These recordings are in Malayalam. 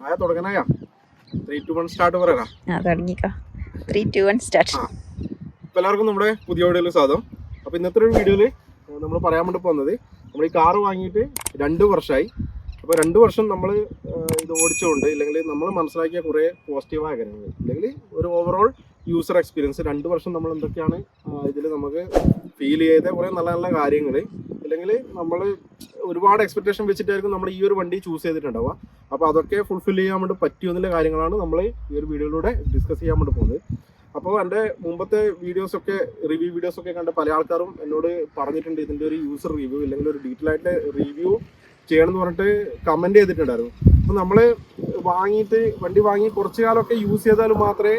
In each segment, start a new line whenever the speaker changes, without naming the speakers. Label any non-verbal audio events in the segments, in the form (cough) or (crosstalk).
ആയ തുടങ്ങനായാ ത്രീ ടു വൺ സ്റ്റാർട്ട് പറയാ
തുടങ്ങിക്കോ. ത്രീ ടു വൺ സ്റ്റാർട്ട്
ഇപ്പൊ എല്ലാവർക്കും നമ്മുടെ പുതിയ വീഡിയോയിൽ സ്വാഗതം. അപ്പൊ ഇന്നത്തെ ഒരു വീഡിയോയിൽ നമ്മൾ പറയാൻ വേണ്ടി പോകുന്നത് നമ്മൾ ഈ കാറ് വാങ്ങിയിട്ട് രണ്ട് വർഷമായി അപ്പോൾ രണ്ട് വർഷം നമ്മൾ ഇത് ഓടിച്ചുകൊണ്ട് ഇല്ലെങ്കിൽ നമ്മൾ മനസ്സിലാക്കിയ കുറേ പോസിറ്റീവായ കാര്യങ്ങൾ അല്ലെങ്കിൽ ഒരു ഓവറോൾ യൂസർ എക്സ്പീരിയൻസ് രണ്ട് വർഷം നമ്മൾ എന്തൊക്കെയാണ് ഇതിൽ നമുക്ക് ഫീൽ ചെയ്ത കുറേ നല്ല നല്ല കാര്യങ്ങൾ ഇല്ലെങ്കിൽ നമ്മൾ ഒരുപാട് എക്സ്പെക്ടേഷൻ വെച്ചിട്ടായിരിക്കും നമ്മൾ ഈ ഒരു വണ്ടി ചൂസ് ചെയ്തിട്ടുണ്ടാവുക. അപ്പോൾ അതൊക്കെ ഫുൾഫിൽ ചെയ്യാൻ വേണ്ടി പറ്റിയെന്നുള്ള കാര്യങ്ങളാണ് നമ്മൾ ഈ ഒരു വീഡിയോയിലൂടെ ഡിസ്കസ് ചെയ്യാൻ വേണ്ടി പോകുന്നത്. അപ്പോൾ എന്റെ മുമ്പത്തെ വീഡിയോസൊക്കെ റിവ്യൂ വീഡിയോസൊക്കെ കണ്ട പല ആൾക്കാരും എന്നോട് പറഞ്ഞിട്ടുണ്ട് ഇതിന്റെ ഒരു യൂസർ റിവ്യൂ അല്ലെങ്കിൽ ഒരു ഡീറ്റെയിൽ ആയിട്ട് റിവ്യൂ ചെയ്യണം എന്ന് പറഞ്ഞിട്ട് കമന്റ് ചെയ്തിട്ടുണ്ടായിരുന്നു. അപ്പോൾ നമ്മൾ വാങ്ങിയിട്ട് വണ്ടി വാങ്ങി കുറച്ച് കാലമൊക്കെ യൂസ് ചെയ്താൽ മാത്രമേ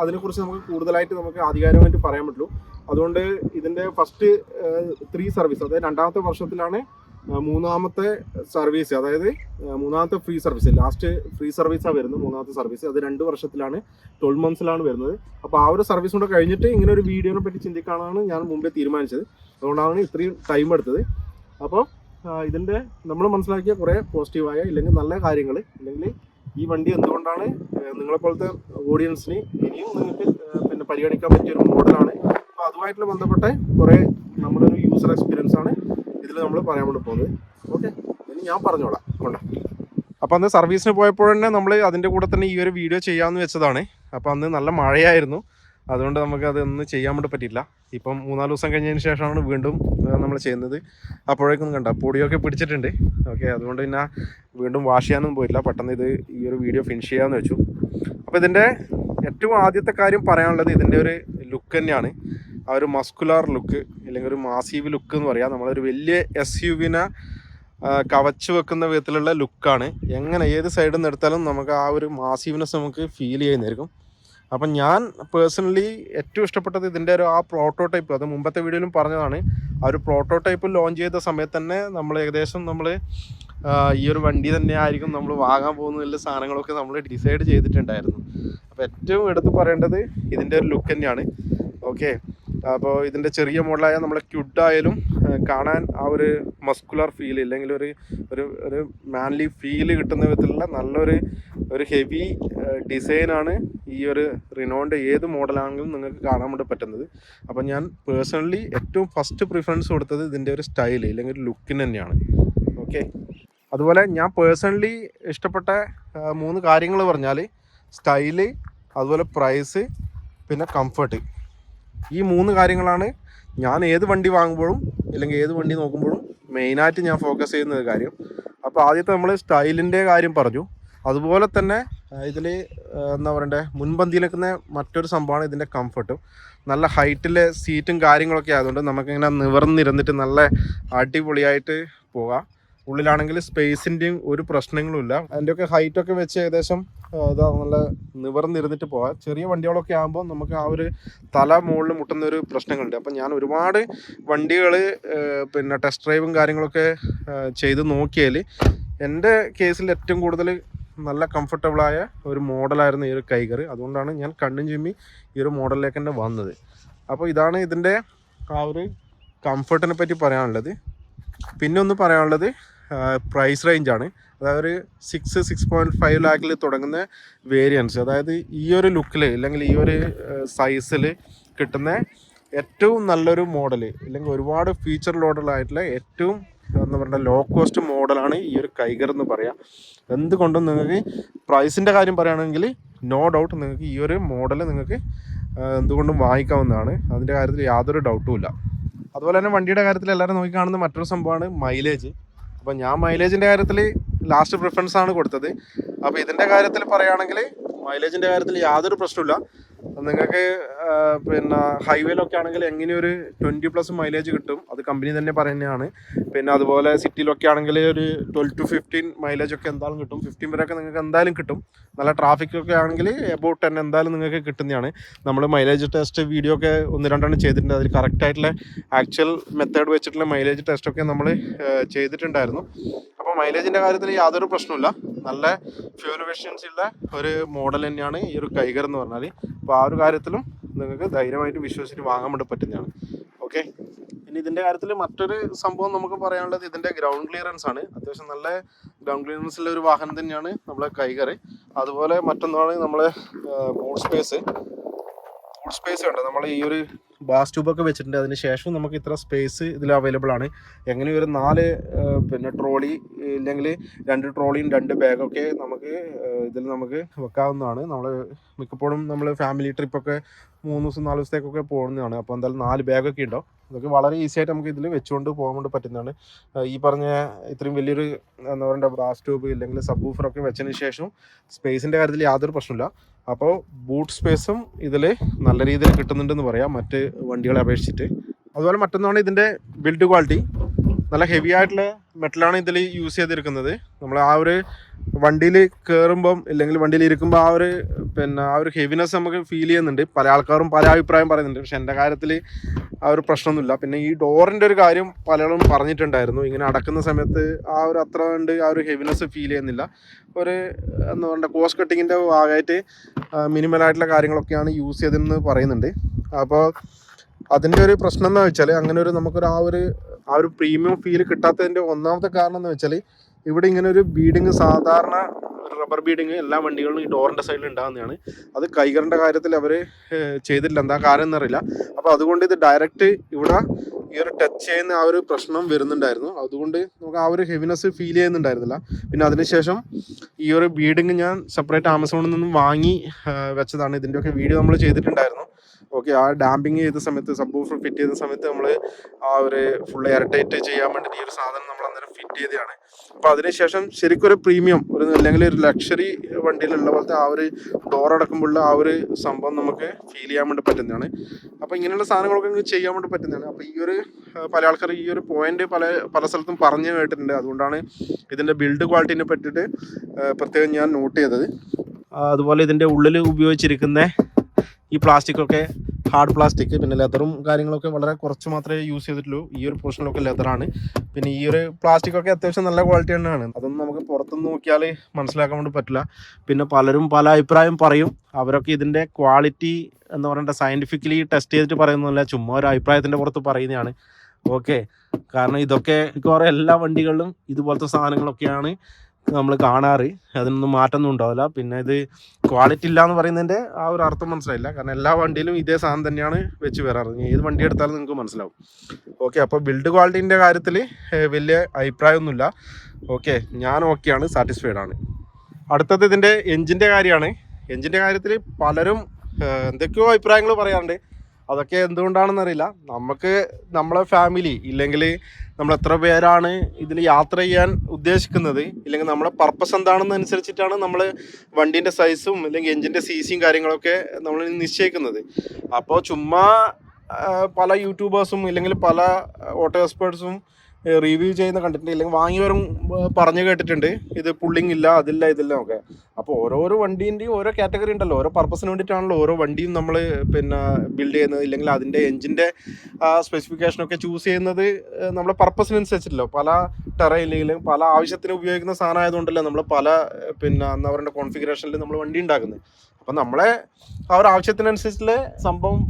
അതിനെക്കുറിച്ച് നമുക്ക് കൂടുതലായിട്ട് നമുക്ക് ആധികാരികമായിട്ട് പറയാൻ പറ്റുള്ളൂ. അതുകൊണ്ട് ഇതിന്റെ ഫസ്റ്റ് ത്രീ സർവീസ് അതായത് രണ്ടാമത്തെ വർഷത്തിലാണ് മൂന്നാമത്തെ സർവീസ് അതായത് മൂന്നാമത്തെ ഫ്രീ സർവീസ് ലാസ്റ്റ് ഫ്രീ സർവീസാണ് വരുന്നത് മൂന്നാമത്തെ സർവീസ് അത് രണ്ട് വർഷത്തിലാണ് ട്വൽവ് മന്ത്സിലാണ് വരുന്നത്. അപ്പോൾ ആ ഒരു സർവീസ് കൂടെ കഴിഞ്ഞിട്ട് ഇങ്ങനെ ഒരു വീഡിയോനെ പറ്റി ചിന്തിക്കാനാണ് ഞാൻ മുമ്പേ തീരുമാനിച്ചത്. അതുകൊണ്ടാണ് ഇത്രയും ടൈം എടുത്തത്. അപ്പോൾ ഇതിന്റെ നമ്മൾ മനസ്സിലാക്കിയ കുറേ പോസിറ്റീവായ ഇല്ലെങ്കിൽ നല്ല കാര്യങ്ങൾ ഇല്ലെങ്കിൽ ഈ വണ്ടി എന്തുകൊണ്ടാണ് നിങ്ങളെപ്പോലത്തെ ഓഡിയൻസിന് ഇനിയും നിങ്ങൾക്ക് പിന്നെ പരിഗണിക്കാൻ പറ്റിയ ഒരു മോഡലാണ് അപ്പോൾ അതുമായിട്ട് ബന്ധപ്പെട്ട കുറേ നമ്മുടെ ഒരു യൂസർ എക്സ്പീരിയൻസ് ആണ് ഇതിൽ നമ്മൾ പറയാൻ വേണ്ടി പോകുന്നത്. ഓക്കെ ഇനി ഞാൻ പറഞ്ഞോളാം. കൊണ്ട. അപ്പോൾ അന്ന് സർവീസിന് പോയപ്പോൾ തന്നെ നമ്മൾ അതിന്റെ കൂടെ തന്നെ ഈ ഒരു വീഡിയോ ചെയ്യാമെന്ന് വെച്ചതാണ്. അപ്പോൾ അന്ന് നല്ല മഴയായിരുന്നു. അതുകൊണ്ട് നമുക്ക് അതൊന്നും ചെയ്യാൻ വേണ്ടി പറ്റില്ല ഇപ്പം മൂന്നാൽ ദിവസം കഴിഞ്ഞതിന് ശേഷമാണ് വീണ്ടും നമ്മൾ ചെയ്യുന്നത്. അപ്പോഴേക്കും കണ്ട പൊടിയൊക്കെ പിടിച്ചിട്ടുണ്ട്. ഓക്കെ അതുകൊണ്ട് പിന്നെ വീണ്ടും വാഷ് ചെയ്യാനൊന്നും പോയില്ല. പെട്ടെന്ന് ഇത് ഈ ഒരു വീഡിയോ ഫിനിഷ് ചെയ്യാമെന്ന് വെച്ചു. അപ്പോൾ ഇതിന്റെ ഏറ്റവും ആദ്യത്തെ കാര്യം പറയാനുള്ളത് ഇതിന്റെ ഒരു ലുക്ക് തന്നെയാണ്. ആ ഒരു മസ്കുലാർ ലുക്ക് അല്ലെങ്കിൽ ഒരു മാസീവ് ലുക്ക് എന്ന് പറയാം. നമ്മളൊരു വലിയ എസ് യു വിനെ കവച്ച് വെക്കുന്ന വിധത്തിലുള്ള ലുക്കാണ് എങ്ങനെ ഏത് സൈഡിൽ നിന്ന് എടുത്താലും നമുക്ക് ആ ഒരു മാസീവ്നെസ് നമുക്ക് ഫീൽ ചെയ്യുന്നതായിരിക്കും അപ്പം ഞാൻ പേഴ്സണലി ഏറ്റവും ഇഷ്ടപ്പെട്ടത് ഇതിന്റെ ഒരു ആ പ്രോട്ടോടൈപ്പ് അത് മുമ്പത്തെ വീഡിയോയിലും പറഞ്ഞതാണ്. ആ ഒരു പ്രോട്ടോടൈപ്പ് ലോഞ്ച് ചെയ്ത സമയത്ത് തന്നെ നമ്മൾ ഏകദേശം നമ്മൾ ഈ ഒരു വണ്ടി തന്നെ ആയിരിക്കും നമ്മൾ വാങ്ങാൻ പോകുന്നതിൽ സാധനങ്ങളൊക്കെ നമ്മൾ ഡിസൈഡ് ചെയ്തിട്ടുണ്ടായിരുന്നു. അപ്പോൾ ഏറ്റവും എടുത്ത് പറയേണ്ടത് ഇതിന്റെ ഒരു ലുക്ക് തന്നെയാണ്. ഓക്കെ അപ്പോൾ ഇതിന്റെ ചെറിയ മോഡലായ നമ്മളെ ക്യുഡായാലും കാണാൻ ആ ഒരു മസ്കുലർ ഫീൽ ഇല്ലെങ്കിൽ ഒരു ഒരു ഒരു മാൻലി ഫീൽ കിട്ടുന്ന വിധത്തിലുള്ള നല്ലൊരു ഒരു ഹെവി ഡിസൈനാണ് ഈ ഒരു റിനോണ്ട് ഏത് മോഡലാണെങ്കിലും നിങ്ങൾക്ക് കാണാൻ വേണ്ടി പറ്റുന്നത്. അപ്പോൾ ഞാൻ പേഴ്സണലി ഏറ്റവും ഫസ്റ്റ് പ്രിഫറൻസ് കൊടുത്തത് ഇതിന്റെ ഒരു സ്റ്റൈൽ ഇല്ലെങ്കിൽ ലുക്കിന് തന്നെയാണ്. ഓക്കെ? അതുപോലെ ഞാൻ പേഴ്സണലി ഇഷ്ടപ്പെട്ട മൂന്ന് കാര്യങ്ങൾ പറഞ്ഞാൽ സ്റ്റൈൽ അതുപോലെ പ്രൈസ് പിന്നെ കംഫർട്ട്. ഈ മൂന്ന് കാര്യങ്ങളാണ് ഞാൻ ഏത് വണ്ടി വാങ്ങുമ്പോഴും അല്ലെങ്കിൽ ഏത് വണ്ടി നോക്കുമ്പോഴും മെയിനായിട്ട് ഞാൻ ഫോക്കസ് ചെയ്യുന്ന ഒരു കാര്യം. അപ്പോൾ ആദ്യത്തെ നമ്മൾ സ്റ്റൈലിന്റെ കാര്യം പറഞ്ഞു. അതുപോലെ തന്നെ ഇതിൽ എന്താ പറയണ്ടേ മുൻപന്തിയിൽ നിൽക്കുന്ന മറ്റൊരു സംഭവമാണ് ഇതിന്റെ കംഫർട്ടും നല്ല ഹൈറ്റിലെ സീറ്റും കാര്യങ്ങളൊക്കെ ആയതുകൊണ്ട് നമുക്കിങ്ങനെ നിവർന്നിരുന്നിട്ട് നല്ല അടിപൊളിയായിട്ട് പോകാം. ഉള്ളിലാണെങ്കിൽ സ്പേസിന്റെയും ഒരു പ്രശ്നങ്ങളുമില്ല അതിന്റെയൊക്കെ ഹൈറ്റൊക്കെ വെച്ച് ഏകദേശം ഇതാ നല്ല നിവർന്നിരുന്നിട്ട് പോകാം. ചെറിയ വണ്ടികളൊക്കെ ആകുമ്പോൾ നമുക്ക് ആ ഒരു തല മുകളിൽ മുട്ടുന്ന ഒരു പ്രശ്നങ്ങളുണ്ട്. അപ്പം ഞാൻ ഒരുപാട് വണ്ടികൾ പിന്നെ ടെസ്റ്റ് ഡ്രൈവും കാര്യങ്ങളൊക്കെ ചെയ്ത് നോക്കിയാൽ എന്റെ കേസിൽ ഏറ്റവും കൂടുതൽ നല്ല കംഫർട്ടബിളായ ഒരു മോഡലായിരുന്നു ഈ ഒരു കൈകർ അതുകൊണ്ടാണ് ഞാൻ കണ്ണും ചിമ്മി ഈ ഒരു മോഡലിലേക്ക് തന്നെ വന്നത്. അപ്പോൾ ഇതാണ് ഇതിന്റെ ആ ഒരു കംഫർട്ടിനെ പറ്റി പറയാനുള്ളത്. പിന്നെ ഒന്ന് പറയാനുള്ളത് പ്രൈസ് റേഞ്ചാണ് അതായത് ഒരു സിക്സ് സിക്സ് പോയിന്റ് ഫൈവ് ലാക്കിൽ തുടങ്ങുന്ന വേരിയൻസ് അതായത് ഈ ഒരു ലുക്കിൽ അല്ലെങ്കിൽ ഈ ഒരു സൈസിൽ കിട്ടുന്ന ഏറ്റവും നല്ലൊരു മോഡൽ അല്ലെങ്കിൽ ഒരുപാട് ഫീച്ചർ ലോഡലായിട്ടുള്ള ഏറ്റവും എന്താ പറയുക ലോ കോസ്റ്റ് മോഡലാണ് ഈ ഒരു കൈഗർ എന്ന് പറയാം. എന്തുകൊണ്ടും നിങ്ങൾക്ക് പ്രൈസിന്റെ കാര്യം പറയുകയാണെങ്കിൽ നോ ഡൗട്ട് നിങ്ങൾക്ക് ഈ ഒരു മോഡൽ നിങ്ങൾക്ക് എന്തുകൊണ്ടും വാങ്ങിക്കാവുന്നതാണ്. അതിന്റെ കാര്യത്തിൽ യാതൊരു ഡൗട്ടും ഇല്ല. അതുപോലെ തന്നെ വണ്ടിയുടെ കാര്യത്തിൽ എല്ലാവരും നോക്കി കാണുന്ന മറ്റൊരു സംഭവമാണ് മൈലേജ് അപ്പോൾ ഞാൻ മൈലേജിന്റെ കാര്യത്തിൽ ലാസ്റ്റ് പ്രിഫറൻസ് ആണ് കൊടുത്തത്. അപ്പോൾ ഇതിന്റെ കാര്യത്തിൽ പറയുകയാണെങ്കിൽ മൈലേജിന്റെ കാര്യത്തിൽ യാതൊരു പ്രശ്നമില്ല നിങ്ങൾക്ക് പിന്നെ ഹൈവേയിലൊക്കെ ആണെങ്കിൽ എങ്ങനെ ഒരു പ്ലസ് മൈലേജ് കിട്ടും? അത് കമ്പനി തന്നെ പറയുന്നതാണ്. പിന്നെ അതുപോലെ സിറ്റിയിലൊക്കെ ആണെങ്കിൽ ഒരു ട്വൽവ് ടു ഫിഫ്റ്റീൻ മൈലേജ് ഒക്കെ എന്തായാലും കിട്ടും. ഫിഫ്റ്റീൻ വരെയൊക്കെ നിങ്ങൾക്ക് എന്തായാലും കിട്ടും. നല്ല ട്രാഫിക് ഒക്കെ ആണെങ്കിൽ എബൌട്ട് ടെൻ എന്തായാലും നിങ്ങൾക്ക് കിട്ടുന്നതാണ്. നമ്മൾ മൈലേജ് ടെസ്റ്റ് വീഡിയോ ഒക്കെ ഒന്ന് രണ്ടെണ്ണം ചെയ്തിട്ടുണ്ട്. അതിൽ കറക്റ്റ് ആയിട്ടുള്ള ആക്ച്വൽ മെത്തേഡ് വെച്ചിട്ടുള്ള മൈലേജ് ടെസ്റ്റ് ഒക്കെ നമ്മൾ ചെയ്തിട്ടുണ്ടായിരുന്നു. അപ്പോൾ മൈലേജിന്റെ കാര്യത്തിൽ യാതൊരു പ്രശ്നമില്ല നല്ല ഫ്യൂൽ എഫിഷ്യൻസി ഉള്ള ഒരു മോഡൽ തന്നെയാണ് ഈ ഒരു കൈകർ എന്ന് പറഞ്ഞാൽ അപ്പോൾ ആ ഒരു കാര്യത്തിലും നിങ്ങൾക്ക് ധൈര്യമായിട്ട് വിശ്വസിച്ച് വാങ്ങാൻ വേണ്ടി പറ്റുന്നതാണ്. ഓക്കെ ഇനി ഇതിന്റെ കാര്യത്തിൽ മറ്റൊരു സംഭവം നമുക്ക് പറയാനുള്ളത് ഇതിന്റെ ഗ്രൗണ്ട് ക്ലിയറൻസ് ആണ്. അത്യാവശ്യം നല്ല ഗ്രൗണ്ട് ക്ലിയറൻസ് ഉള്ള ഒരു വാഹനം തന്നെയാണ് നമ്മളെ കൈകറി അതുപോലെ മറ്റൊന്നാണ് നമ്മളെ ബൂട്ട് സ്പേസ് സ്പേസ് ഉണ്ട് നമ്മൾ ഈ ഒരു ബാസ് ട്യൂബൊക്കെ വെച്ചിട്ടുണ്ട്. അതിന് ശേഷം നമുക്ക് ഇത്ര സ്പേസ് ഇതിൽ അവൈലബിൾ ആണ്. എങ്ങനെ ഒരു നാല് പിന്നെ ട്രോളി ഇല്ലെങ്കിൽ രണ്ട് ട്രോളിയും രണ്ട് ബാഗൊക്കെ നമുക്ക് ഇതിൽ നമുക്ക് വെക്കാവുന്നതാണ്. നമ്മൾ മിക്കപ്പോഴും നമ്മൾ ഫാമിലി ട്രിപ്പൊക്കെ മൂന്ന് ദിവസം നാല് ദിവസത്തേക്കൊക്കെ പോകുന്നതാണ്. അപ്പോൾ എന്തായാലും നാല് ബാഗൊക്കെ ഉണ്ടാവും. ഇതൊക്കെ വളരെ ഈസി ആയിട്ട് നമുക്ക് ഇതിൽ വെച്ചുകൊണ്ട് പോകാൻ വേണ്ടി പറ്റുന്നതാണ്. ഈ പറഞ്ഞ ഇത്രയും വലിയൊരു എന്താ പറയുക ബ്രാസ് ട്യൂബ് ഇല്ലെങ്കിൽ സബ് ഒക്കെ വെച്ചതിന് ശേഷം സ്പേസിന്റെ കാര്യത്തിൽ യാതൊരു പ്രശ്നമില്ല അപ്പോൾ ബൂട്ട് സ്പേസും ഇതിൽ നല്ല രീതിയിൽ കിട്ടുന്നുണ്ടെന്ന് പറയാം. മറ്റ് വണ്ടികളെ അപേക്ഷിച്ചിട്ട്. അതുപോലെ മറ്റൊന്നാണ് ഇതിന്റെ ബിൽഡ് ക്വാളിറ്റി നല്ല ഹെവി ആയിട്ടുള്ള മെറ്റലാണ് ഇതിൽ യൂസ് ചെയ്തിരിക്കുന്നത്. നമ്മൾ ആ ഒരു വണ്ടിയിൽ കയറുമ്പം ഇല്ലെങ്കിൽ വണ്ടിയിൽ ഇരിക്കുമ്പോൾ ആ ഒരു പിന്നെ ആ ഒരു ഹെവിനെസ് നമുക്ക് ഫീൽ ചെയ്യുന്നുണ്ട്. പല ആൾക്കാരും പല അഭിപ്രായം പറയുന്നുണ്ട്. പക്ഷെ എന്റെ കാര്യത്തിൽ ആ ഒരു പ്രശ്നമൊന്നുമില്ല. പിന്നെ ഈ ഡോറിന്റെ ഒരു കാര്യം പലരും പറഞ്ഞിട്ടുണ്ടായിരുന്നു. ഇങ്ങനെ അടക്കുന്ന സമയത്ത് ആ ഒരു അത്ര കണ്ട് ആ ഒരു ഹെവിനെസ് ഫീൽ ചെയ്യുന്നില്ല. ഒരു എന്താ പറയുക കോസ്റ്റ് കട്ടിങ്ങിന്റെ ഭാഗമായിട്ട് മിനിമൽ ആയിട്ടുള്ള കാര്യങ്ങളൊക്കെയാണ് യൂസ് ചെയ്തതെന്ന് പറയുന്നുണ്ട്. അപ്പോൾ അതിന്റെ ഒരു പ്രശ്നം എന്ന് വെച്ചാൽ അങ്ങനെ ഒരു നമുക്കൊരു ആ ഒരു ആ ഒരു പ്രീമിയം ഫീൽ കിട്ടാത്തതിന്റെ ഒന്നാമത്തെ കാരണം എന്ന് വെച്ചാൽ ഇവിടെ ഇങ്ങനെ ഒരു ബീഡിങ് സാധാരണ റബ്ബർ ബീഡിങ് എല്ലാ വണ്ടികളിലും ഈ ഡോറിന്റെ സൈഡിൽ ഉണ്ടാകുന്നതാണ് അത് കൈകറിന്റെ കാര്യത്തിൽ അവർ ചെയ്തിട്ടില്ല. എന്താ കാര്യം എന്നറിയില്ല. അപ്പോൾ അതുകൊണ്ട് ഇത് ഡയറക്റ്റ് ഇവിടെ ഈ ഒരു ടച്ച് ചെയ്യുന്ന ആ ഒരു പ്രശ്നം വരുന്നുണ്ടായിരുന്നു. അതുകൊണ്ട് നമുക്ക് ആ ഒരു ഹെവിനെസ് ഫീൽ ചെയ്യുന്നുണ്ടായിരുന്നില്ല. പിന്നെ അതിനുശേഷം ഈ ഒരു ബീഡിങ് ഞാൻ സെപ്പറേറ്റ് ആമസോണിൽ നിന്നും വാങ്ങി വെച്ചതാണ്. ഇതിന്റെയൊക്കെ വീഡിയോ നമ്മൾ ചെയ്തിട്ടുണ്ടായിരുന്നു. ഓക്കെ ആ ഡാമ്പിങ് ചെയ്ത സമയത്ത് സബ് ഫിറ്റ് ചെയ്ത സമയത്ത് നമ്മൾ ആ ഒരു ഫുൾ എയർ ടൈറ്റ് ചെയ്യാൻ വേണ്ടിയിട്ട് ഈ ഒരു സാധനം നമ്മൾ അന്നേരം ഫിറ്റ് ചെയ്തതാണ്. അപ്പോൾ അതിനുശേഷം ശരിക്കും ഒരു പ്രീമിയം ഒരു അല്ലെങ്കിൽ ഒരു ലക്ഷറി വണ്ടിയിലുള്ള പോലത്തെ ആ ഒരു ഡോർ അടക്കുമ്പോഴുള്ള ആ ഒരു സംഭവം നമുക്ക് ഫീൽ ചെയ്യാൻ വേണ്ടി പറ്റുന്നതാണ്. അപ്പോൾ ഇങ്ങനെയുള്ള സാധനങ്ങളൊക്കെ ചെയ്യാൻ വേണ്ടി പറ്റുന്നതാണ്. അപ്പോൾ ഈ ഒരു പല ആൾക്കാർ ഈ ഒരു പോയിന്റ് പല പല സ്ഥലത്തും പറഞ്ഞു കേട്ടിട്ടുണ്ട്. അതുകൊണ്ടാണ് ഇതിന്റെ ബിൽഡ് ക്വാളിറ്റിനെ പറ്റിയിട്ട് പ്രത്യേകം ഞാൻ നോട്ട് ചെയ്തത്. അതുപോലെ ഇതിന്റെ ഉള്ളിൽ ഉപയോഗിച്ചിരിക്കുന്ന ഈ പ്ലാസ്റ്റിക് ഒക്കെ ഹാർഡ് പ്ലാസ്റ്റിക് പിന്നെ ലെതറും കാര്യങ്ങളൊക്കെ വളരെ കുറച്ച് മാത്രമേ യൂസ് ചെയ്തിട്ടുള്ളൂ. ഈ ഒരു പോർഷനിലൊക്കെ ലെതറാണ് പിന്നെ ഈ ഒരു പ്ലാസ്റ്റിക് ഒക്കെ അത്യാവശ്യം നല്ല ക്വാളിറ്റി തന്നെയാണ്. അതൊന്നും നമുക്ക് പുറത്തുനിന്ന് നോക്കിയാൽ മനസ്സിലാക്കാൻ വേണ്ടി പറ്റില്ല. പിന്നെ പലരും പല അഭിപ്രായം പറയും. അവരൊക്കെ ഇതിന്റെ ക്വാളിറ്റി എന്ന് പറയേണ്ട സയന്റിഫിക്കലി ടെസ്റ്റ് ചെയ്തിട്ട് പറയുന്നതല്ല ചുമ്മാ ഒരു അഭിപ്രായത്തിന്റെ പുറത്ത് പറയുന്നതാണ്. ഓക്കെ കാരണം ഇതൊക്കെ കുറേ എല്ലാ വണ്ടികളിലും ഇതുപോലത്തെ സാധനങ്ങളൊക്കെയാണ്. നമ്മൾ കാണാറ്. അതിനൊന്നും മാറ്റമൊന്നും ഉണ്ടാവില്ല. പിന്നെ ഇത് ക്വാളിറ്റി ഇല്ല എന്ന് പറയുന്നതിന്റെ ആ ഒരു അർത്ഥം മനസ്സിലായില്ല. കാരണം എല്ലാ വണ്ടിയിലും ഇതേ സാധനം തന്നെയാണ് വെച്ച് വരാറ്. ഏത് വണ്ടി എടുത്താലും നിങ്ങൾക്ക് മനസ്സിലാവും. ഓക്കെ അപ്പോൾ ബിൽഡ് ക്വാളിറ്റീന്റെ കാര്യത്തിൽ വലിയ അഭിപ്രായമൊന്നുമില്ല. ഓക്കെ ഞാൻ ഓക്കെയാണ് സാറ്റിസ്ഫൈഡ് ആണ്. അടുത്തത് ഇതിന്റെ എഞ്ചിന്റെ കാര്യമാണ്. എഞ്ചിന്റെ കാര്യത്തിൽ പലരും എന്തൊക്കെയോ അഭിപ്രായങ്ങൾ പറയാറുണ്ട്. അതൊക്കെ എന്തുകൊണ്ടാണെന്നറിയില്ല. നമുക്ക് നമ്മളെ ഫാമിലി ഇല്ലെങ്കിൽ നമ്മൾ എത്ര പേരാണ് ഇതിൽ യാത്ര ചെയ്യാൻ ഉദ്ദേശിക്കുന്നത്. ഇല്ലെങ്കിൽ നമ്മുടെ പർപ്പസ് എന്താണെന്ന് അനുസരിച്ചിട്ടാണ് നമ്മൾ വണ്ടീന്റെ സൈസും അല്ലെങ്കിൽ എഞ്ചിന്റെ സി സിയും കാര്യങ്ങളൊക്കെ നമ്മൾ നിശ്ചയിക്കുന്നത്. അപ്പോൾ ചുമ്മാ പല യൂട്യൂബേഴ്സും ഇല്ലെങ്കിൽ പല ഓട്ടോ എക്സ്പേർട്സും റിവ്യൂ ചെയ്യുന്ന കണ്ടിട്ടുണ്ട്. ഇല്ലെങ്കിൽ വാങ്ങിയവരും പറഞ്ഞു കേട്ടിട്ടുണ്ട്. ഇത് പുള്ളിങ് ഇല്ല അതില്ല ഇതില്ല ഒക്കെ അപ്പോൾ ഓരോരോ വണ്ടീന്റെയും ഓരോ കാറ്റഗറി ഉണ്ടല്ലോ. ഓരോ പർപ്പസിന് വേണ്ടിയിട്ടാണല്ലോ ഓരോ വണ്ടിയും നമ്മൾ പിന്നെ ബിൽഡ് ചെയ്യുന്നത്. ഇല്ലെങ്കിൽ അതിന്റെ എഞ്ചിന്റെ സ്പെസിഫിക്കേഷനൊക്കെ ചൂസ് ചെയ്യുന്നത് നമ്മുടെ പർപ്പസിനനുസരിച്ചല്ലോ പല ടെറയിലെങ്കിലും പല ആവശ്യത്തിന് ഉപയോഗിക്കുന്ന സാധനം ആയതുകൊണ്ടല്ലേ നമ്മൾ പല പിന്നെ എന്താ പറയുക കോൺഫിഗറേഷനിൽ നമ്മൾ വണ്ടി ഉണ്ടാക്കുന്നത്. അപ്പം നമ്മളെ ആ ഒരു ആവശ്യത്തിനനുസരിച്ചുള്ള സംഭവം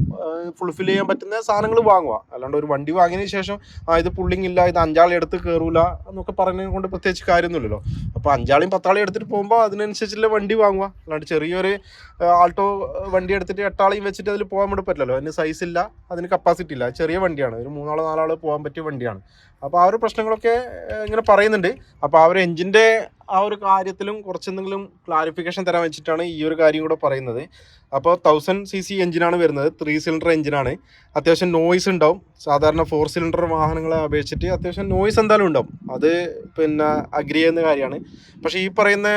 ഫുൾഫിൽ ചെയ്യാൻ പറ്റുന്ന സാധനങ്ങൾ വാങ്ങുക. അല്ലാണ്ട് ഒരു വണ്ടി വാങ്ങിയതിന് ശേഷം ആ ഇത് പുള്ളിങ് ഇല്ല ഇത് അഞ്ചാളി എടുത്ത് കയറൂല എന്നൊക്കെ പറയുന്നത് കൊണ്ട് പ്രത്യേകിച്ച് കാര്യമൊന്നുമില്ലല്ലോ. അപ്പോൾ അഞ്ചാളിയും പത്താളിയും എടുത്തിട്ട് പോകുമ്പോൾ അതിനനുസരിച്ചുള്ള വണ്ടി വാങ്ങുക. അല്ലാണ്ട് ചെറിയൊരു ആൾട്ടോ വണ്ടി എടുത്തിട്ട് എട്ടാളിയും വെച്ചിട്ട് അതിൽ പോകാൻ വേണ്ടി പറ്റില്ലല്ലോ. അതിന് സൈസ് ഇല്ല അതിന് കപ്പാസിറ്റി ഇല്ല. ചെറിയ വണ്ടിയാണ്. ഒരു മൂന്നാളോ നാലാളോ പോകാൻ പറ്റിയ വണ്ടിയാണ്. അപ്പോൾ ആ ഒരു പ്രശ്നങ്ങളൊക്കെ ഇങ്ങനെ പറയുന്നുണ്ട്. അപ്പോൾ ആ ഒരു എഞ്ചിന്റെ ആ ഒരു കാര്യത്തിലും കുറച്ചെന്തെങ്കിലും ക്ലാരിഫിക്കേഷൻ തരാൻ വെച്ചിട്ടാണ് ഈ ഒരു കാര്യം കൂടെ പറയുന്നത്. അപ്പോൾ തൗസൻഡ് സി സി എഞ്ചിനാണ് വരുന്നത്. ത്രീ സിലിണ്ടർ എഞ്ചിനാണ് അത്യാവശ്യം നോയിസ് ഉണ്ടാവും. സാധാരണ ഫോർ സിലിണ്ടർ വാഹനങ്ങളെ അപേക്ഷിച്ചിട്ട് അത്യാവശ്യം നോയിസ് എന്തായാലും ഉണ്ടാവും. അത് പിന്നെ അഗ്രി ചെയ്യുന്ന കാര്യമാണ്. പക്ഷേ ഈ പറയുന്ന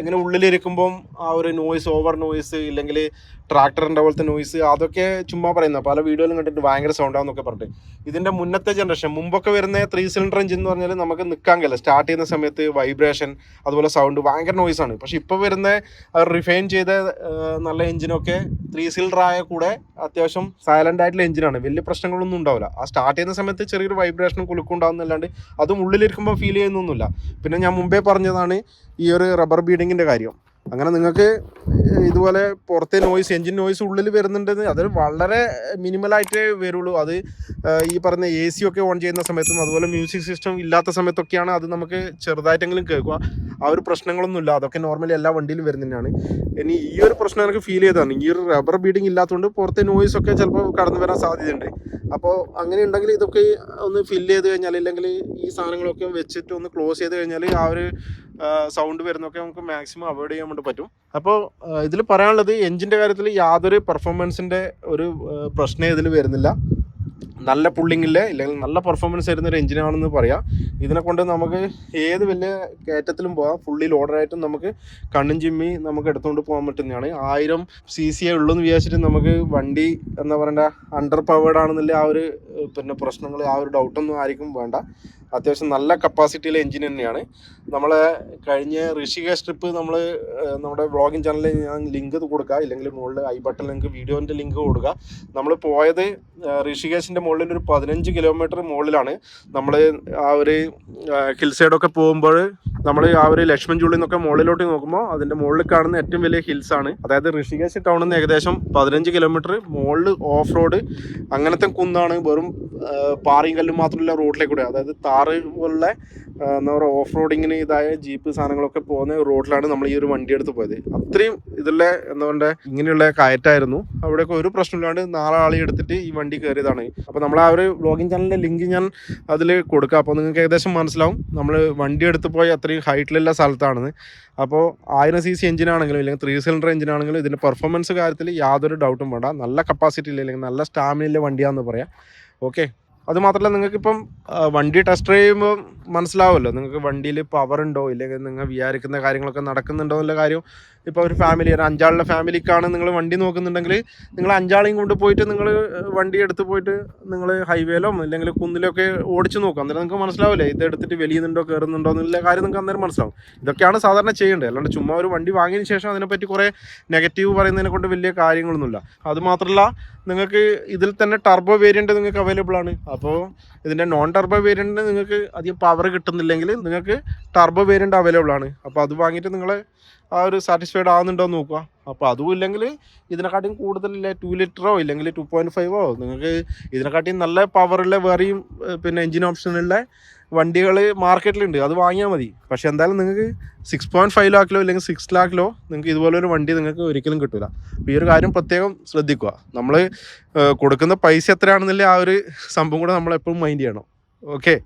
ഇങ്ങനെ ഉള്ളിലിരിക്കുമ്പം ആ ഒരു നോയിസ് ഓവർ നോയിസ് ഇല്ലെങ്കിൽ ട്രാക്ടറിന്റെ പോലത്തെ നോയിസ് അതൊക്കെ ചുമ്മാ പറയുന്ന പല വീഡിയോയിലും കണ്ടിട്ട് ഭയങ്കര സൗണ്ട് ആവുന്നൊക്കെ പറഞ്ഞിട്ട്. ഇതിന്റെ മുന്നത്തെ ജനറേഷൻ മുമ്പൊക്കെ വരുന്ന ത്രീ സിലിണ്ടർ എഞ്ചിൻ എന്ന് പറഞ്ഞാൽ നമുക്ക് നിൽക്കാൻ കഴിയില്ല. സ്റ്റാർട്ട് ചെയ്യുന്ന സമയത്ത് വൈബ്രേഷൻ അതുപോലെ സൗണ്ട് ഭയങ്കര നോയിസാണ് പക്ഷേ ഇപ്പോൾ വരുന്ന റിഫൈൻ ചെയ്ത നല്ല നല്ല എഞ്ചിനൊക്കെ ത്രീ സിലിണ്ടർ ആയ കൂടെ അത്യാവശ്യം സൈലന്റ് ആയിട്ടുള്ള എഞ്ചിനാണ് വലിയ പ്രശ്നങ്ങളൊന്നും ഉണ്ടാവില്ല. ആ സ്റ്റാർട്ട് ചെയ്യുന്ന സമയത്ത് ചെറിയൊരു വൈബ്രേഷനും കുലുക്കും ഉണ്ടാകുന്നല്ലാണ്ട് അതും ഉള്ളിലിരിക്കുമ്പോൾ ഫീൽ ചെയ്യുന്നൊന്നുമില്ല. പിന്നെ ഞാൻ മുമ്പേ പറഞ്ഞതാണ് ഈ ഒരു റബ്ബർ ബീഡിങ്ങിന്റെ കാര്യം. അങ്ങനെ നിങ്ങൾക്ക് ഇതുപോലെ പുറത്തെ നോയ്സ് എഞ്ചിൻ നോയ്സ് ഉള്ളിൽ വരുന്നുണ്ടെന്ന് അത് വളരെ മിനിമലായിട്ടേ വരുള്ളൂ. അത് ഈ പറഞ്ഞ എ സി ഒക്കെ ഓൺ ചെയ്യുന്ന സമയത്തും അതുപോലെ മ്യൂസിക് സിസ്റ്റം ഇല്ലാത്ത സമയത്തൊക്കെയാണ് അത് നമുക്ക് ചെറുതായിട്ടെങ്കിലും കേൾക്കുക. ആ ഒരു പ്രശ്നങ്ങളൊന്നുമില്ല അതൊക്കെ നോർമലി എല്ലാ വണ്ടിയിലും വരുന്നതിനാണ്. ഇനി ഈ ഒരു പ്രശ്നം എനിക്ക് ഫീൽ ചെയ്തതാണ്. ഈ ഒരു റബ്ബർ ബീഡിങ് ഇല്ലാത്തതുകൊണ്ട് പുറത്തെ നോയിസ് ഒക്കെ ചിലപ്പോൾ കടന്നു വരാൻ സാധ്യതയുണ്ട്. അപ്പോൾ അങ്ങനെ ഉണ്ടെങ്കിൽ ഇതൊക്കെ ഒന്ന് ഫില്ല് ചെയ്ത് കഴിഞ്ഞാൽ അല്ലെങ്കിൽ ഈ സാധനങ്ങളൊക്കെ വെച്ചിട്ട് ഒന്ന് ക്ലോസ് ചെയ്ത് കഴിഞ്ഞാൽ ആ ഒരു സൗണ്ട് വരുന്നൊക്കെ നമുക്ക് മാക്സിമം അവോയ്ഡ് ചെയ്യാൻ വേണ്ടി പറ്റും. അപ്പോൾ ഇതിൽ പറയാനുള്ളത് എഞ്ചിന്റെ കാര്യത്തിൽ യാതൊരു പെർഫോമൻസിന്റെ ഒരു പ്രശ്നം ഇതിൽ വരുന്നില്ല. നല്ല പുള്ളിങ്ങില്ല ഇല്ലെങ്കിൽ നല്ല പെർഫോമൻസ് തരുന്ന ഒരു എഞ്ചിനാണെന്ന് പറയാം. ഇതിനെ കൊണ്ട് നമുക്ക് ഏത് വലിയ കയറ്റത്തിലും പോകാം. ഫുള്ളി ലോഡറായിട്ടും നമുക്ക് കണ്ണും ചിമ്മി നമുക്ക് എടുത്തുകൊണ്ട് പോകാൻ പറ്റുന്നതാണ്. ആയിരം സി സി ഉള്ളൂ എന്ന് വിചാരിച്ചിട്ട് നമുക്ക് വണ്ടി എന്താ പറയണ്ട അണ്ടർ പവേഡ് ആണെന്നുള്ള ആ ഒരു പിന്നെ പ്രശ്നങ്ങൾ ആ ഒരു ഡൗട്ടൊന്നും ആയിരിക്കും വേണ്ട. അത്യാവശ്യം നല്ല കപ്പാസിറ്റിയിലെ എഞ്ചിൻ തന്നെയാണ്. നമ്മളെ കഴിഞ്ഞ ഋഷികേഷ് ട്രിപ്പ് നമ്മൾ നമ്മുടെ വ്ളോഗിങ് ചാനലിൽ ഞാൻ ലിങ്ക് കൊടുക്കുക ഇല്ലെങ്കിൽ മുകളിൽ ഐ ബട്ടൺ ലിങ്ക് വീഡിയോന്റെ ലിങ്ക് കൊടുക്കുക നമ്മൾ പോയത് ഋഷികേഷിന്റെ മുകളിൽ ഒരു പതിനഞ്ച് കിലോമീറ്റർ മുകളിലാണ്. നമ്മൾ ആ ഒരു ഹിൽ സൈഡൊക്കെ പോകുമ്പോൾ നമ്മൾ ആ ഒരു ലക്ഷ്മൺ ചുള്ളിൽ നിന്നൊക്കെ മുകളിലോട്ട് നോക്കുമ്പോൾ അതിന്റെ മുകളിൽ കാണുന്ന ഏറ്റവും വലിയ ഹിൽസ് ആണ്. അതായത് ഋഷികേശ് ടൗണിൽ നിന്ന് ഏകദേശം പതിനഞ്ച് കിലോമീറ്റർ മുകളിൽ ഓഫ് റോഡ് അങ്ങനത്തെ കുന്നാണ്. വെറും പാറയും കല്ലും മാത്രമല്ല റോഡിലേക്ക് കൂടെ അതായത് താറ് പോലുള്ള എന്താ പറയുക ഓഫ് റോഡിങ്ങിന് ഇതായ ജീപ്പ് സാധനങ്ങളൊക്കെ പോകുന്ന റോഡിലാണ് നമ്മൾ ഈ ഒരു വണ്ടി എടുത്ത് പോയത്. അത്രയും ഇതിലെ എന്താ പറയുക ഇങ്ങനെയുള്ള കയറ്റായിരുന്നു. അവിടെയൊക്കെ ഒരു പ്രശ്നമില്ലാണ്ട് നാളെ ആളെ എടുത്തിട്ട് ഈ വണ്ടി കയറിയതാണ്. അപ്പോൾ നമ്മൾ ആ ഒരു വ്ളോഗിങ് ചാനലിന്റെ ലിങ്ക് ഞാൻ അതിൽ കൊടുക്കുക അപ്പോൾ നിങ്ങൾക്ക് ഏകദേശം മനസ്സിലാവും. നമ്മൾ വണ്ടി എടുത്ത് പോയി അത്രയും ഹൈറ്റിലുള്ള സ്ഥലത്താണെന്ന്. അപ്പോൾ ആയിരം സി സി എഞ്ചിനാണെങ്കിലും അല്ലെങ്കിൽ ത്രീ സിലിണ്ടർ എഞ്ചിനാണെങ്കിലും ഇതിന്റെ പെർഫോമൻസ് കാര്യത്തിൽ യാതൊരു ഡൗട്ടും വേണ്ട. നല്ല കപ്പാസിറ്റി ഇല്ല അല്ലെങ്കിൽ നല്ല സ്റ്റാമിനയിലെ വണ്ടിയാണെന്ന് പറയാം. ഓക്കെ അത് മാത്രമല്ല നിങ്ങൾക്കിപ്പം വണ്ടി ടെസ്റ്റ് ഡ്രൈവ് ചെയ്യുമ്പോൾ മനസ്സിലാവുമല്ലോ. നിങ്ങൾക്ക് വണ്ടിയിൽ പവർ ഉണ്ടോ? ഇല്ലെങ്കിൽ നിങ്ങൾ വിചാരിക്കുന്ന കാര്യങ്ങളൊക്കെ നടക്കുന്നുണ്ടോ എന്നുള്ള കാര്യം. ഇപ്പോൾ ഒരു ഫാമിലി ഒരു അഞ്ചാളുടെ ഫാമിലിക്കാണ് നിങ്ങൾ വണ്ടി നോക്കുന്നുണ്ടെങ്കിൽ നിങ്ങൾ അഞ്ചാളെയും കൊണ്ട് പോയിട്ട് നിങ്ങൾ വണ്ടി എടുത്ത് പോയിട്ട് നിങ്ങൾ ഹൈവേയിലോ അല്ലെങ്കിൽ കുന്നിലോ ഒക്കെ ഓടിച്ച് നോക്കും. അന്നേരം നിങ്ങൾക്ക് മനസ്സിലാവില്ലേ? ഇത് എടുത്തിട്ട് വലിയുന്നുണ്ടോ കയറുന്നുണ്ടോ എന്നുള്ള കാര്യം നിങ്ങൾക്ക് അന്നേരം മനസ്സിലാവും. ഇതൊക്കെയാണ് സാധാരണ ചെയ്യേണ്ടത്. അല്ലാണ്ട് ചുമ്മാ ഒരു വണ്ടി വാങ്ങിയതിന് ശേഷം അതിനെപ്പറ്റി കുറേ നെഗറ്റീവ് പറയുന്നതിനെ കൊണ്ട് വലിയ കാര്യങ്ങളൊന്നുമില്ല. അതുമാത്രമല്ല നിങ്ങൾക്ക് ഇതിൽ തന്നെ ടർബോ വേരിയന്റ് നിങ്ങൾക്ക് അവൈലബിൾ ആണ്. അപ്പോൾ ഇതിന്റെ നോൺ ടർബോ വേരിയന്റിന് നിങ്ങൾക്ക് അധികം പവർ കിട്ടുന്നില്ലെങ്കിൽ നിങ്ങൾക്ക് ടർബോ വേരിയന്റ് അവൈലബിൾ ആണ്. അപ്പോൾ അത് വാങ്ങിയിട്ട് നിങ്ങൾ ആ ഒരു സാറ്റിസ്ഫൈഡ് ആവുന്നുണ്ടോ എന്ന് നോക്കുക. അപ്പോൾ അതും ഇല്ലെങ്കിൽ ഇതിനെക്കാട്ടിയും കൂടുതലില്ല ടു ലിറ്ററോ ഇല്ലെങ്കിൽ ടു പോയിന്റ് ഫൈവോ നിങ്ങൾക്ക് ഇതിനെക്കാട്ടിയും നല്ല പവറുള്ള വേറെയും പിന്നെ എഞ്ചിൻ ഓപ്ഷനുള്ള വണ്ടികൾ മാർക്കറ്റിലുണ്ട്. അത് വാങ്ങിയാൽ മതി. പക്ഷെ എന്തായാലും നിങ്ങൾക്ക് സിക്സ് പോയിന്റ് ഫൈവ് ലാക്കിലോ അല്ലെങ്കിൽ സിക്സ് ലാക്കിലോ നിങ്ങൾക്ക് ഇതുപോലെ ഒരു വണ്ടി നിങ്ങൾക്ക് ഒരിക്കലും കിട്ടില്ല അപ്പോൾ ഈ ഒരു കാര്യം പ്രത്യേകം ശ്രദ്ധിക്കുക. നമ്മൾ കൊടുക്കുന്ന പൈസ എത്രയാണെന്നില്ല ആ ഒരു സംഭവം കൂടെ നമ്മൾ എപ്പോഴും മൈൻഡ് ചെയ്യണം. ഓക്കെ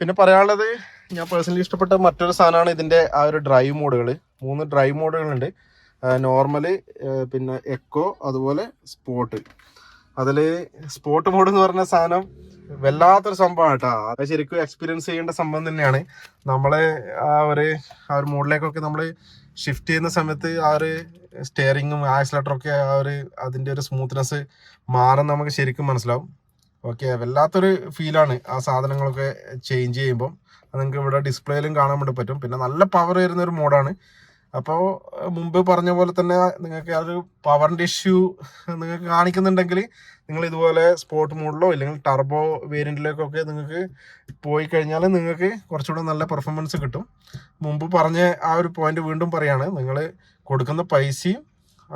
പിന്നെ പറയാനുള്ളത് ഞാൻ പേഴ്സണലി ഇഷ്ടപ്പെട്ട മറ്റൊരു സാധനമാണ് ഇതിന്റെ ആ ഒരു ഡ്രൈവ് മോഡുകൾ മൂന്ന് ഡ്രൈവ് മോഡുകളുണ്ട് നോർമൽ പിന്നെ എക്കോ അതുപോലെ സ്പോട്ട് അതിൽ സ്പോട്ട് മോഡ് എന്ന് പറഞ്ഞ സാധനം വല്ലാത്തൊരു സംഭവമാണ് കേട്ടോ. അത് ശരിക്കും എക്സ്പീരിയൻസ് ചെയ്യേണ്ട സംഭവം തന്നെയാണ്. നമ്മളെ ആ ഒരു ആ ഒരു മോഡിലേക്കൊക്കെ നമ്മൾ ഷിഫ്റ്റ് ചെയ്യുന്ന സമയത്ത് ആ ഒരു സ്റ്റിയറിങ്ങും ആക്സിലേറ്ററൊക്കെ ആ ഒരു അതിന്റെ ഒരു സ്മൂത്ത്നെസ് മാറും നമുക്ക് ശരിക്കും മനസ്സിലാവും. ഓക്കെ വല്ലാത്തൊരു ഫീലാണ് ആ സാധനങ്ങളൊക്കെ ചേഞ്ച് ചെയ്യുമ്പം. നിങ്ങൾക്ക് ഇവിടെ ഡിസ്പ്ലേയിലും കാണാൻ വേണ്ടി പറ്റും. പിന്നെ നല്ല പവർ വരുന്ന ഒരു മോഡാണ് അപ്പോൾ മുമ്പ് പറഞ്ഞ പോലെ തന്നെ നിങ്ങൾക്ക് ആ ഒരു പവറിന്റെ ഇഷ്യൂ നിങ്ങൾക്ക് കാണിക്കുന്നുണ്ടെങ്കിൽ നിങ്ങൾ ഇതുപോലെ സ്പോട്ട് മോഡിലോ അല്ലെങ്കിൽ ടർബോ വേരിയന്റിലേക്കൊക്കെ നിങ്ങൾക്ക് പോയി കഴിഞ്ഞാൽ നിങ്ങൾക്ക് കുറച്ചുകൂടെ നല്ല പെർഫോമൻസ് കിട്ടും. മുമ്പ് പറഞ്ഞ ആ ഒരു പോയിന്റ് വീണ്ടും പറയാണ് നിങ്ങൾ കൊടുക്കുന്ന പൈസയും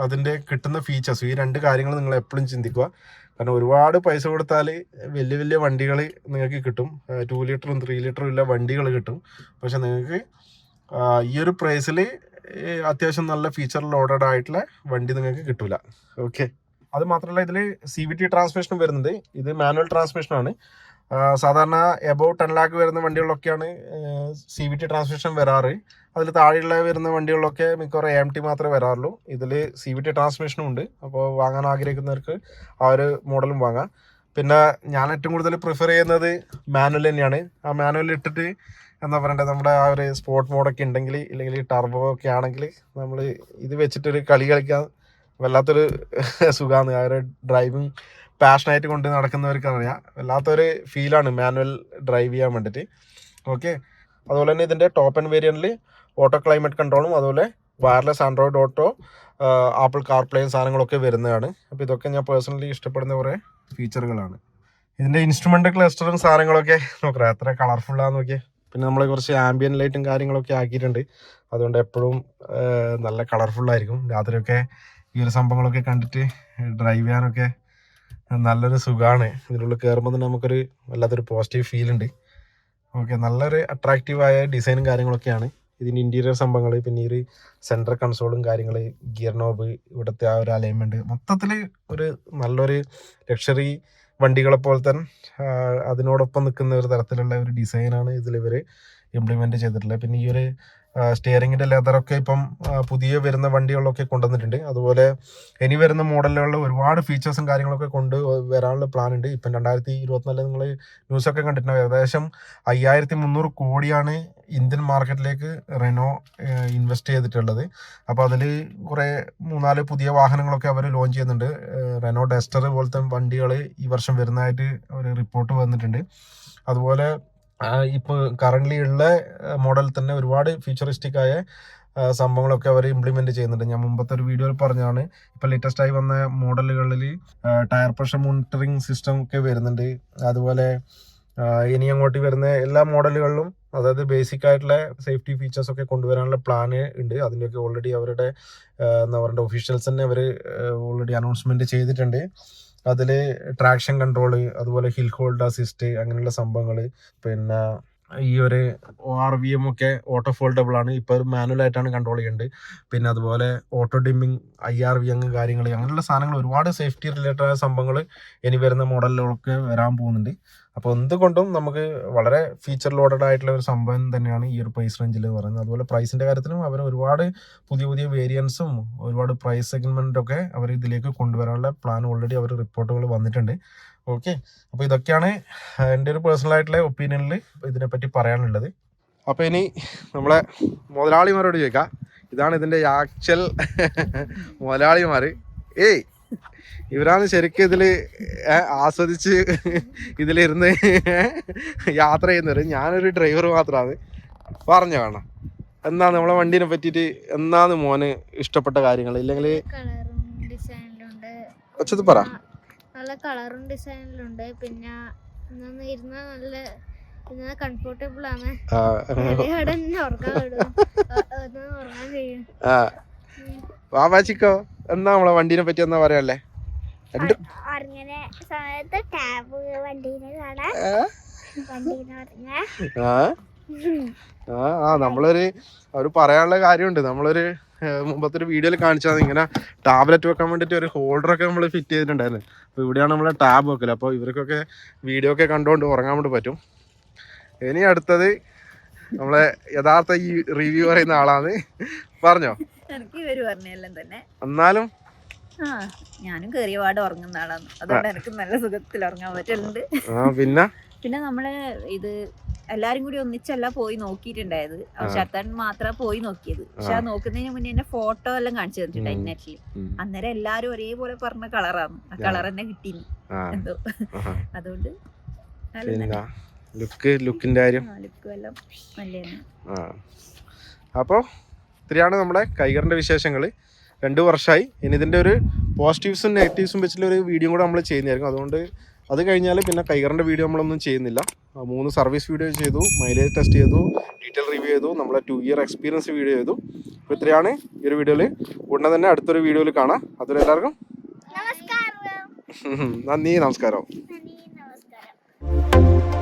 അതിന്റെ കിട്ടുന്ന ഫീച്ചേഴ്സും ഈ രണ്ട് കാര്യങ്ങൾ നിങ്ങൾ എപ്പോഴും ചിന്തിക്കുക. കാരണം ഒരുപാട് പൈസ കൊടുത്താൽ വലിയ വലിയ വണ്ടികൾ നിങ്ങൾക്ക് കിട്ടും. ടു ലിറ്ററും ത്രീ ലിറ്ററും ഉള്ള വണ്ടികൾ കിട്ടും. പക്ഷെ നിങ്ങൾക്ക് ഈ ഒരു പ്രൈസിൽ അത്യാവശ്യം നല്ല ഫീച്ചർ ലോഡഡ് ആയിട്ടുള്ള വണ്ടി നിങ്ങൾക്ക് കിട്ടൂല. ഓക്കെ അത് മാത്രമല്ല ഇതിൽ സി വി ടി ട്രാൻസ്മിഷൻ വരുന്നുണ്ട്. ഇത് മാനുവൽ ട്രാൻസ്മിഷൻ ആണ്. സാധാരണ എബോവ് ടെൻ ലാക്ക് വരുന്ന വണ്ടികളിലൊക്കെയാണ് സി വി ടി ട്രാൻസ്മിഷൻ വരാറ്. അതിൽ താഴെയുള്ള വരുന്ന വണ്ടികളിലൊക്കെ മിക്കവാറും എം ടി മാത്രമേ വരാറുള്ളൂ. ഇതിൽ സി വി ടി ട്രാൻസ്മിഷനും ഉണ്ട്. അപ്പോൾ വാങ്ങാൻ ആഗ്രഹിക്കുന്നവർക്ക് ആ ഒരു മോഡലും വാങ്ങാം. പിന്നെ ഞാൻ ഏറ്റവും കൂടുതൽ പ്രിഫർ ചെയ്യുന്നത് മാനുവൽ തന്നെയാണ്. ആ മാനുവൽ ഇട്ടിട്ട് എന്താ പറയണ്ടത് നമ്മുടെ ആ ഒരു സ്പോർട്ട് മോഡൊക്കെ ഉണ്ടെങ്കിൽ ഇല്ലെങ്കിൽ ടർബോ ഒക്കെ ആണെങ്കിൽ നമ്മൾ ഇത് വെച്ചിട്ടൊരു കളി കളിക്കാൻ വല്ലാത്തൊരു സുഖമാണ്. ആ ഒരു ഡ്രൈവിങ് പാഷനായിട്ട് കൊണ്ട് നടക്കുന്നവർക്ക് അറിയാം. വല്ലാത്തൊരു ഫീലാണ് മാനുവൽ ഡ്രൈവ് ചെയ്യാൻ വേണ്ടിയിട്ട്. ഓക്കെ അതുപോലെ തന്നെ ഇതിന്റെ ടോപ്പ് ആൻഡ് വേരിയന്റിൽ ഓട്ടോ ക്ലൈമറ്റ് കൺട്രോളും അതുപോലെ wireless Android auto Apple car പ്ലേയും സാധനങ്ങളൊക്കെ വരുന്നതാണ്. അപ്പോൾ ഇതൊക്കെ ഞാൻ പേഴ്സണലി ഇഷ്ടപ്പെടുന്ന കുറേ ഫീച്ചറുകളാണ് ഇതിന്റെ ഇൻസ്ട്രുമെന്റ് ക്ലസ്റ്ററും സാധനങ്ങളൊക്കെ നോക്കാം എത്ര കളർഫുള്ളാന്ന് നോക്കിയേ. പിന്നെ നമ്മൾ കുറച്ച് ആംബിയൻ ലൈറ്റും കാര്യങ്ങളൊക്കെ ആക്കിയിട്ടുണ്ട്. അതുകൊണ്ട് എപ്പോഴും നല്ല കളർഫുള്ളായിരിക്കും രാത്രിയൊക്കെ ഈ ഒരു സംഭവങ്ങളൊക്കെ കണ്ടിട്ട് ഡ്രൈവ് ചെയ്യാനൊക്കെ നല്ലൊരു സുഖമാണ് ഇതിനുള്ളിൽ കയറുമ്പോൾ തന്നെ നമുക്കൊരു വല്ലാത്തൊരു പോസിറ്റീവ് ഫീൽ ഉണ്ട്. ഓക്കെ നല്ലൊരു അട്രാക്റ്റീവായ ഡിസൈനും കാര്യങ്ങളൊക്കെയാണ്. ഇതിന്റെ ഇന്റീരിയർ സംഭവങ്ങൾ പിന്നെ ഈ സെൻട്രൽ കൺസോളും കാര്യങ്ങൾ ഗിയർ നോബ് ഇവിടുത്തെ ആ ഒരു അലൈൻമെന്റ് മൊത്തത്തിൽ ഒരു നല്ലൊരു ലക്ഷറി വണ്ടികളെ പോലെ തന്നെ അതിനോടൊപ്പം നിൽക്കുന്ന ഒരു തരത്തിലുള്ള ഒരു ഡിസൈനാണ് ഇതിൽ ഇവർ ഇംപ്ലിമെന്റ് ചെയ്തിട്ടുള്ളത്. പിന്നെ ഈ ഒരു സ്റ്റിയറിങ്ങിന്റെ ലെതറൊക്കെ ഇപ്പം പുതിയ വരുന്ന വണ്ടികളിലൊക്കെ കൊണ്ടുവന്നിട്ടുണ്ട്. അതുപോലെ ഇനി വരുന്ന മോഡലുകളിൽ ഒരുപാട് ഫീച്ചേഴ്സും കാര്യങ്ങളൊക്കെ കൊണ്ട് വരാനുള്ള പ്ലാൻ ഉണ്ട്. ഇപ്പം രണ്ടായിരത്തി ഇരുപത്തിനാലിൽ നിങ്ങൾ ന്യൂസൊക്കെ കണ്ടിട്ടുണ്ടാവും. ഏകദേശം അയ്യായിരത്തി മുന്നൂറ് കോടിയാണ് ഇന്ത്യൻ മാർക്കറ്റിലേക്ക് റെനോ ഇൻവെസ്റ്റ് ചെയ്തിട്ടുള്ളത്. അപ്പോൾ അതിൽ കുറേ മൂന്നാൽ പുതിയ വാഹനങ്ങളൊക്കെ അവർ ലോഞ്ച് ചെയ്യുന്നുണ്ട്. റെനോ ഡെസ്റ്റർ പോലത്തെ വണ്ടികൾ ഈ വർഷം വരുന്നതായിട്ട് ഒരു റിപ്പോർട്ട് വന്നിട്ടുണ്ട്. അതുപോലെ ഇപ്പോൾ കറന്റ്ലി ഉള്ള മോഡൽ തന്നെ ഒരുപാട് ഫ്യൂച്ചറിസ്റ്റിക് ആയ സംഭവങ്ങളൊക്കെ അവർ ഇംപ്ലിമെന്റ് ചെയ്യുന്നുണ്ട്. ഞാൻ മുമ്പത്തെ ഒരു വീഡിയോയിൽ പറഞ്ഞാണ് ഇപ്പോൾ ലേറ്റസ്റ്റ് ആയി വന്ന മോഡലുകളിൽ ടയർ പ്രഷർ മോണിറ്ററിങ് സിസ്റ്റം ഒക്കെ വരുന്നുണ്ട്. അതുപോലെ ഇനി അങ്ങോട്ട് വരുന്ന എല്ലാ മോഡലുകളിലും അതായത് ബേസിക് ആയിട്ടുള്ള സേഫ്റ്റി ഫീച്ചേഴ്സ് ഒക്കെ കൊണ്ടുവരാനുള്ള പ്ലാന് ഉണ്ട്. അതിന്റെയൊക്കെ ഓൾറെഡി അവരുടെ എന്താ പറയുക ഒഫീഷ്യൽസ് തന്നെ അവർ ഓൾറെഡി അനൗൺസ്മെന്റ് ചെയ്തിട്ടുണ്ട്. അതിൽ ട്രാക്ഷൻ കൺട്രോൾ അതുപോലെ ഹിൽ ഹോൾഡ് അസിസ്റ്റ് അങ്ങനെയുള്ള സംഭവങ്ങൾ പിന്നെ ഈ ഒരു ആർ വി എം ഒക്കെ ഓട്ടോ ഫോൾഡബിൾ ആണ് ഇപ്പോൾ മാനുവൽ ആയിട്ടാണ് കൺട്രോൾ ചെയ്യേണ്ടത് പിന്നെ അതുപോലെ auto dimming I R V അങ്ങ് കാര്യങ്ങൾ അങ്ങനെയുള്ള സാധനങ്ങൾ ഒരുപാട് സേഫ്റ്റി റിലേറ്റഡ് ആയ സംഭവങ്ങൾ ഇനി വരുന്ന മോഡലിലൊക്കെ വരാൻ പോകുന്നുണ്ട്. അപ്പോൾ എന്തുകൊണ്ടും നമുക്ക് വളരെ ഫീച്ചർ ലോഡഡ് ആയിട്ടുള്ള ഒരു സംഭവം തന്നെയാണ് ഈ ഒരു പ്രൈസ് റേഞ്ചിൽ പറയുന്നത്. അതുപോലെ പ്രൈസിന്റെ കാര്യത്തിലും അവർ ഒരുപാട് പുതിയ പുതിയ വേരിയൻസും ഒരുപാട് പ്രൈസ് സെഗ്മെന്റൊക്കെ അവർ ഇതിലേക്ക് കൊണ്ടുവരാനുള്ള പ്ലാൻ ഓൾറെഡി അവർ റിപ്പോർട്ടുകൾ വന്നിട്ടുണ്ട്. ഓക്കെ അപ്പോൾ ഇതൊക്കെയാണ് എന്റെ ഒരു പേഴ്സണൽ ആയിട്ടുള്ള ഒപ്പീനിയനിൽ ഇതിനെപ്പറ്റി പറയാനുള്ളത്. അപ്പോൾ ഇനി നമ്മളെ മുതലാളിമാരോട് ചോദിക്കാം. ഇതാണ് ഇതിന്റെ ആക്ച്വൽ (laughs) മുതലാളിമാർ ഏയ് ഇവരാണ് ശരിക്കും ഇതിൽ ആസ്വദിച്ച് ഇതിലിരുന്ന് യാത്ര ചെയ്യുന്നവർ ഞാനൊരു ഡ്രൈവർ മാത്രമാണ് പറഞ്ഞു കാണാം. എന്താണ് നമ്മളെ വണ്ടീനെ പറ്റിയിട്ട് എന്നാന്ന് മോന് ഇഷ്ടപ്പെട്ട കാര്യങ്ങൾ ഇല്ലെങ്കിൽ ഒച്ചത് പറ.
നല്ല കളറും ഡിസൈനിലുണ്ട്. പിന്നെ ഇരുന്ന നല്ല കംഫർട്ടബിൾ ആണ്. (laughs) ഉറങ്ങാൻ കഴിയും.
വാവാച്ചിക്കോ എന്നാ നമ്മളെ വണ്ടീനെ പറ്റി എന്നാ പറയാല്ലേ? ആ, നമ്മളൊരു അവർ പറയാനുള്ള കാര്യമുണ്ട്. നമ്മളൊരു മുമ്പത്തെ ഒരു വീഡിയോയിൽ കാണിച്ചാൽ ഇങ്ങനെ ടാബ്ലറ്റ് വെക്കാൻ വേണ്ടിയിട്ട് ഒരു ഹോൾഡർ ഒക്കെ നമ്മൾ ഫിറ്റ് ചെയ്തിട്ടുണ്ടായിരുന്നു. അപ്പോൾ ഇവിടെയാണ് നമ്മളെ ടാബ് വെക്കൽ അപ്പോൾ ഇവർക്കൊക്കെ വീഡിയോ ഒക്കെ കണ്ടുകൊണ്ട് ഉറങ്ങാൻ വേണ്ടി പറ്റും. ഇനി അടുത്തത് നമ്മളെ യഥാർത്ഥ ഈ റിവ്യൂ പറയുന്ന ആളാണ്. പറഞ്ഞോ?
എനിക്ക് ഇവർ പറഞ്ഞെല്ലാം തന്നെ.
എന്നാലും?
ആ ഞാനും കേറിയ പാട് ഉറങ്ങുന്ന ആളാണ് അതുകൊണ്ട് എനിക്ക് നല്ല സുഖത്തിൽ ഉറങ്ങാൻ പറ്റുന്നുണ്ട്
ആ പിന്നെ?
പിന്നെ നമ്മൾ ഇത് എല്ലാരും കൂടി ഒന്നിച്ചല്ല പോയി നോക്കിയിട്ടുണ്ടായത്. ശർത്താൻ മാത്രം പോയി നോക്കിയത്. പക്ഷെ ആ നോക്കുന്നതിന് മുന്നേ എന്നെ ഫോട്ടോ എല്ലാം കാണിച്ചു തന്നിട്ടുണ്ട്. നെറ്റിൽ അന്നേരം എല്ലാരും ഒരേപോലെ പറഞ്ഞ കളറാണ് ആ. കളർ തന്നെ കിട്ടി എന്തോ. അതുകൊണ്ട്
ലുക്ക് ലുക്കിന്റെ കാര്യം?
ലുക്കും എല്ലാം നല്ലതാണ്
ആ. അപ്പോൾ ഇത്രയാണ് നമ്മുടെ കൈകറിന്റെ വിശേഷങ്ങൾ രണ്ട് വർഷമായി ഇനി ഇതിന്റെ ഒരു പോസിറ്റീവ്സും നെഗറ്റീവ്സും വെച്ചിട്ടുള്ള ഒരു വീഡിയോ കൂടെ നമ്മൾ ചെയ്യുന്നതായിരിക്കും. അതുകൊണ്ട് അത് കഴിഞ്ഞാൽ പിന്നെ കൈകറിന്റെ വീഡിയോ നമ്മളൊന്നും ചെയ്യുന്നില്ല. മൂന്ന് സർവീസ് വീഡിയോ ചെയ്തു മൈലേജ് ടെസ്റ്റ് ചെയ്തു ഡീറ്റെയിൽ റിവ്യൂ ചെയ്തു നമ്മളെ ടു ഇയർ എക്സ്പീരിയൻസ് വീഡിയോ ചെയ്തു. അപ്പോൾ ഇത്രയാണ് ഈ ഒരു വീഡിയോയിൽ ഉടനെ തന്നെ അടുത്തൊരു വീഡിയോയിൽ കാണാം. അതുവരെ എല്ലാവർക്കും
നമസ്കാരം.
നന്ദി നമസ്കാരം.
നന്ദി നമസ്കാരം.